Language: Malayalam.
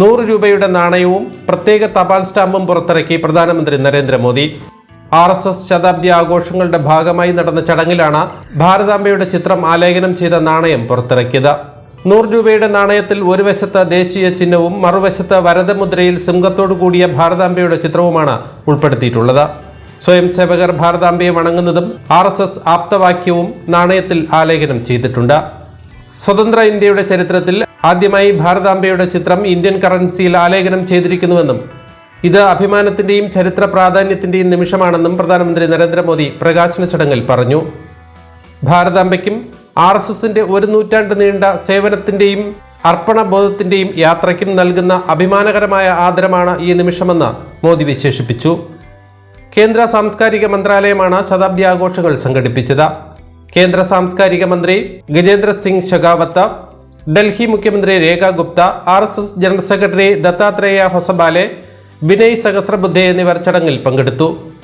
നൂറ് രൂപയുടെ നാണയവും പ്രത്യേക തപാൽ സ്റ്റാമ്പും പുറത്തിറക്കി പ്രധാനമന്ത്രി നരേന്ദ്രമോദി. ആർ എസ് എസ് ശതാബ്ദി ആഘോഷങ്ങളുടെ ഭാഗമായി നടന്ന ചടങ്ങിലാണ് ഭാരതാംബയുടെ ചിത്രം ആലേഖനം ചെയ്ത നാണയം പുറത്തിറക്കിയത്. നൂറ് രൂപയുടെ നാണയത്തിൽ ഒരു വശത്ത് ദേശീയ ചിഹ്നവും മറുവശത്ത് വരദമുദ്രയിൽ സിംഹത്തോടു കൂടിയ ഭാരതാംബയുടെ ചിത്രവുമാണ് ഉൾപ്പെടുത്തിയിട്ടുള്ളത്. സ്വയം സേവകർ ഭാരതാംബയെ വണങ്ങുന്നതും ആർ എസ് എസ് ആപ്തവാക്യവും നാണയത്തിൽ ആലേഖനം ചെയ്തിട്ടുണ്ട്. സ്വതന്ത്ര ഇന്ത്യയുടെ ചരിത്രത്തിൽ ആദ്യമായി ഭാരതാംബയുടെ ചിത്രം ഇന്ത്യൻ കറൻസിയിൽ ആലേഖനം ചെയ്തിരിക്കുന്നുവെന്നും ഇത് അഭിമാനത്തിന്റെയും ചരിത്ര പ്രാധാന്യത്തിന്റെയും നിമിഷമാണെന്നും പ്രധാനമന്ത്രി നരേന്ദ്രമോദി പ്രകാശന ചടങ്ങിൽ പറഞ്ഞു. ഭാരതാംബയ്ക്കും ആർ എസ് എസിന്റെ ഒരു നൂറ്റാണ്ട് നീണ്ട സേവനത്തിന്റെയും അർപ്പണബോധത്തിന്റെയും യാത്രയ്ക്കും നൽകുന്ന അഭിമാനകരമായ ആദരമാണ് ഈ നിമിഷമെന്ന് മോദി വിശേഷിപ്പിച്ചു. കേന്ദ്ര സാംസ്കാരിക മന്ത്രാലയമാണ് ശതാബ്ദി ആഘോഷങ്ങൾ സംഘടിപ്പിച്ചത്. കേന്ദ്ര സാംസ്കാരിക മന്ത്രി ഗജേന്ദ്ര സിംഗ് ഷെഖാവത്ത് ഡൽഹി മുഖ്യമന്ത്രി Rekha Gupta R S S general secretary Dattatreya Hosabale Vinay Sahasrabuddhe എന്നിവർ ചടങ്ങിൽ പങ്കെടുത്തു.